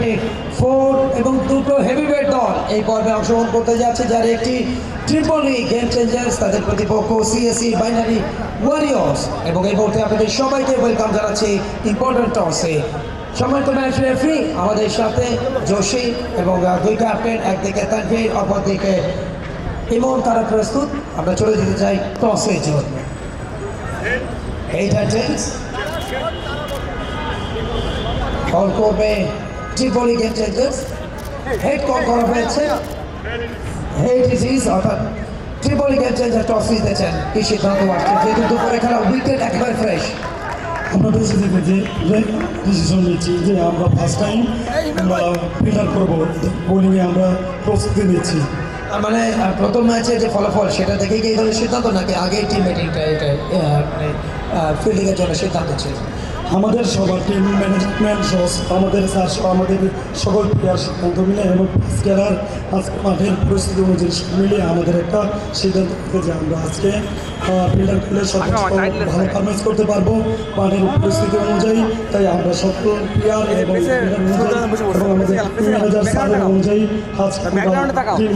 একটি ফোর এবং দুটো হেভিওয়েট দল এই পর্বে অংশগ্রহণ করতে যাচ্ছে, যার একটি ট্রিপলি গেম চেঞ্জার্স তাদের প্রতিপক্ষ সিএসি বাইনারি ওয়ারিয়র্স এবং এই মুহূর্তে আপনাদের সবাইকে ওয়েলকাম জানাচ্ছি ইম্পর্টেন্ট টসে সম্মানিত ম্যাচ রেফারি আমাদের সাথে যোশী এবং দুই ক্যাপ্টেন একদিকে তানভীর, অপরদিকে ইমন, তারা প্রস্তুত। আমরা চলে যেতে চাই টসের জন্য। এইটা টেন্স কল করবে Tripoli game changers head call করা হয়েছে। হেড ডিজিজ অর্থাৎ ট্রিপলি গেম চেঞ্জার টস জিতেছেন কি সিদ্ধান্ত আসছে? যেহেতু দুপুরে খেলা উইকেট একেবারে ফ্রেশ আমরা বেশি দেখেছি যে ডিসিশন নিচ্ছি যে আমরা ফার্স্ট টাইম আমরা ফিল্টার করব। বোলিংয়ে আমরা প্রস্তুতি নিচ্ছি। মানে প্রথম ম্যাচে যে ফলাফল সেটা দেখেই কি ধরনের সিদ্ধান্ত নাকি আগে টিম মিটিংটা এটা মানে ফিল্ডিংয়ের জন্য সিদ্ধান্ত ছিল? আমাদের সবার টিম ম্যানেজমেন্ট সহ আমাদের স্যার সহ আমাদের সকল প্লেয়ার সিদ্ধান্ত মিলে এবং খেলার আজকে মাঠের পরিস্থিতি অনুযায়ী সব মিলিয়ে আমাদের একটা সিদ্ধান্ত যে আমরা আজকে ফিল্ডার করলে সর্বোচ্চ ভালো পারফরমেন্স করতে পারব মাঠের পরিস্থিতি অনুযায়ী তাই আমরা সকল প্লেয়ার এবং অনুযায়ী এবং আমাদের ম্যানেজার স্যার অনুযায়ী আজকে